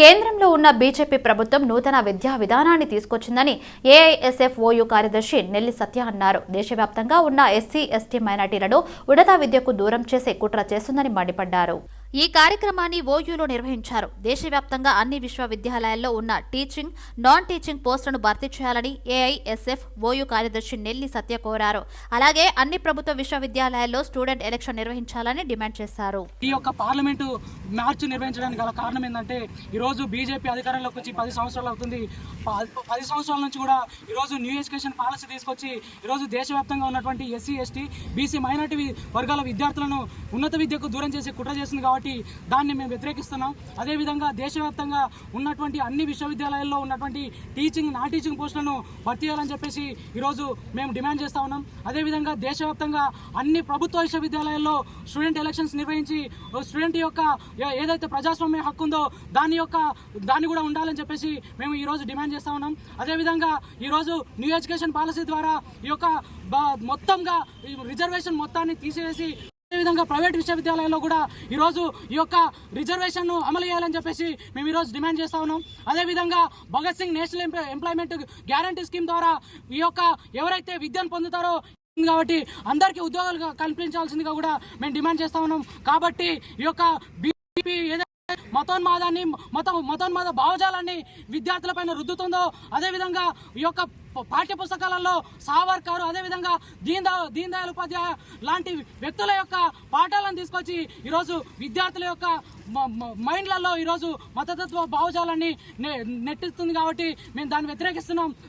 కేంద్రంలో ఉన్న బీజేపీ ప్రభుత్వం నూతన విద్యా విధానాన్ని తీసుకొచ్చిందని ఏఐఎస్ఎఫ్ ఓయూ కార్యదర్శి నెల్లి సత్య అన్నారు. దేశవ్యాప్తంగా ఉన్న ఎస్సీ ఎస్టీ మైనార్టీలను ఉన్నత విద్యకు దూరం చేసే కుట్ర చేస్తుందని మండిపడ్డారు. ఈ కార్యక్రమాన్ని ఓయూలో నిర్వహించారు. దేశవ్యాప్తంగా అన్ని విశ్వవిద్యాలయాల్లో ఉన్న టీచింగ్ నాన్ టీచింగ్ పోస్టులను భర్తీ చేయాలని ఏఐఎస్ఎఫ్ ఓయూ కార్యదర్శి నెల్లి సత్య కోరారు. అలాగే అన్ని ప్రభుత్వ విశ్వవిద్యాలయాల్లో స్టూడెంట్ ఎలక్షన్ నిర్వహించాలని డిమాండ్ చేశారు. ఈ యొక్క పార్లమెంటు మార్చ్ నిర్వహించడానికి గల కారణం ఏంటంటే ఈరోజు బీజేపీ అధికారంలోకి వచ్చి పది సంవత్సరాలు అవుతుంది. ప- పది సంవత్సరాల నుంచి కూడా ఈరోజు న్యూ ఎడ్యుకేషన్ పాలసీ తీసుకొచ్చి ఈరోజు దేశవ్యాప్తంగా ఉన్నటువంటి ఎస్సీ ఎస్టీ బీసీ మైనార్టీ వర్గాల విద్యార్థులను ఉన్నత విద్యకు దూరం చేసి కుట్ర చేసింది కాబట్టి దాన్ని మేము వ్యతిరేకిస్తున్నాం. అదేవిధంగా దేశవ్యాప్తంగా ఉన్నటువంటి అన్ని విశ్వవిద్యాలయాల్లో ఉన్నటువంటి టీచింగ్ నాన్ టీచింగ్ పోస్టులను భర్తీ చేయాలని చెప్పేసి ఈరోజు మేము డిమాండ్ చేస్తా ఉన్నాం. అదేవిధంగా దేశవ్యాప్తంగా అన్ని ప్రభుత్వ విశ్వవిద్యాలయాల్లో స్టూడెంట్ ఎలక్షన్స్ నిర్వహించి స్టూడెంట్ యొక్క ఏదైతే ప్రజాస్వామ్య హక్కు ఉందో దాని యొక్క దాన్ని కూడా ఉండాలని చెప్పేసి మేము ఈరోజు డిమాండ్ చేస్తా ఉన్నాం. అదేవిధంగా ఈరోజు న్యూ ఎడ్యుకేషన్ పాలసీ ద్వారా ఈ యొక్క మొత్తంగా రిజర్వేషన్ మొత్తాన్ని తీసివేసి అదేవిధంగా ప్రైవేట్ విశ్వవిద్యాలయాల్లో కూడా ఈరోజు ఈ యొక్క రిజర్వేషన్ను అమలు చేయాలని చెప్పేసి మేము ఈరోజు డిమాండ్ చేస్తా ఉన్నాం. అదేవిధంగా Bhagat Singh national employ- employment guarantee scheme ద్వారా ఈ యొక్క ఎవరైతే విద్యను పొందుతారో కాబట్టి అందరికీ ఉద్యోగాలు కల్పించాల్సిందిగా కూడా మేము డిమాండ్ చేస్తా ఉన్నాం. కాబట్టి ఈ యొక్క బీజేపీ ఏదైతే మతోన్మాదాన్ని మత మతోన్మాద భావజాలాన్ని విద్యార్థులపైన రుద్దుతుందో అదేవిధంగా ఈ యొక్క పాఠ్య పుస్తకాలలో సావర్కర్ అదేవిధంగా దీన్ దా దీన్ దయాళ్ ఉపాధ్యాయ లాంటి వ్యక్తుల యొక్క పాఠాలను తీసుకొచ్చి ఈరోజు విద్యార్థుల యొక్క మైండ్లలో ఈరోజు మతతత్వ భావజాలాన్ని నె- నెట్టిస్తుంది కాబట్టి మేము దాన్ని వ్యతిరేకిస్తున్నాం.